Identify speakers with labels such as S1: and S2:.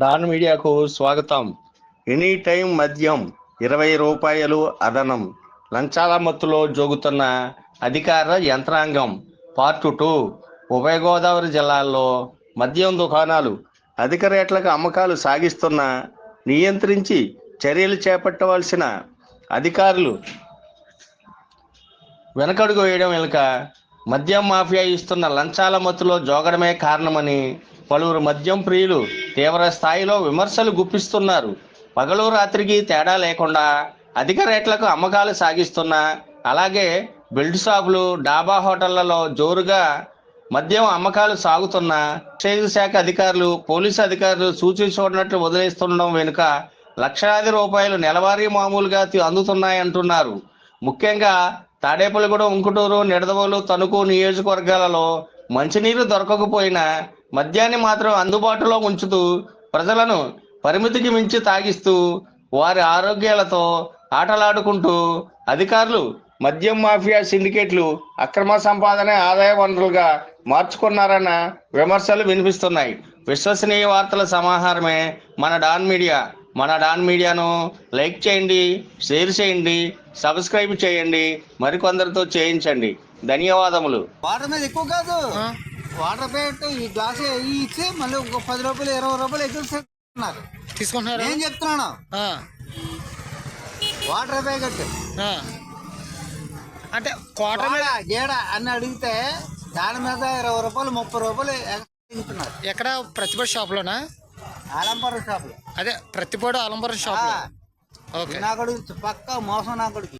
S1: Don మీడియాకు స్వాగతం. Any time మద్యం ఇరవై రూపాయలు అదనం. లంచాల మత్తులో జోగుతున్న అధికార యంత్రాంగం పార్ట్ టూ ఉభయ గోదావరి జిల్లాల్లో మద్యం దుకాణాలు అధిక రేట్లకు అమ్మకాలు సాగిస్తున్న నియంత్రించి చర్యలు చేపట్టవలసిన అధికారులు వెనకడుగు వేయడం వెనుక మద్యం మాఫియా ఇస్తున్న లంచాల మత్తులో జోగడమే కారణమని పలువురు మద్యం ప్రియులు తీవ్ర స్థాయిలో విమర్శలు గుప్పిస్తున్నారు. పగలు రాత్రికి తేడా లేకుండా అధిక రేట్లకు అమ్మకాలు సాగిస్తున్న అలాగే బెల్ట్ షాపులు డాబా హోటళ్ళలో జోరుగా మద్యం అమ్మకాలు సాగుతున్న ఎక్సైజ్ శాఖ అధికారులు పోలీసు అధికారులు సూచి చూడనట్లు వదిలేస్తుండడం వెనుక లక్షలాది రూపాయలు నెలవారీ మామూలుగా అందుతున్నాయంటున్నారు. ముఖ్యంగా తాడేపల్లిగూడెం ఉంకుటూరు నిడదవోలు తణుకు నియోజకవర్గాలలో మంచినీరు దొరకకపోయినా మద్యాన్ని మాత్రం అందుబాటులో ఉంచుతూ ప్రజలను పరిమితికి మించి తాగిస్తూ వారి ఆరోగ్యాలతో ఆటలాడుకుంటూ అధికారులు మద్యం మాఫియా సిండికేట్లు అక్రమ సంపాదన ఆదాయ వనరులుగా మార్చుకున్నారన్న విమర్శలు వినిపిస్తున్నాయి. విశ్వసనీయ వార్తల సమాహారమే మన డాన్ మీడియా. మన డాన్ మీడియాను లైక్ చేయండి షేర్ చేయండి సబ్స్క్రైబ్ చేయండి మరికొందరితో చేయించండి. ధన్యవాదములు.
S2: మీద ఎక్కువ కాదు. వాటర్ ప్యాకెట్ ఈ గ్లాస్ ఇవి ఇచ్చి మళ్ళీ ఒక పది రూపాయలు ఇరవై రూపాయలు ఎక్కువ ఇస్తున్నారు
S3: తీసుకుంటున్నారు?
S2: నేను చెప్తున్నాను? Water packet.
S3: ఆ. అంటే
S2: కోడ గేడ అని అడిగితే దాని మీద ఇరవై రూపాయలు ముప్పై రూపాయలు ఎక్కిస్తున్నారు
S3: ఎక్కడ? ప్రతిపడి షాప్లోనా?
S2: ఆలంపర షాపులు.
S3: అదే ప్రతిపడి ఆలంబరం షాప్లో. ఓకే.
S2: నా కొడుకు పక్క మోసం నా కొడుకు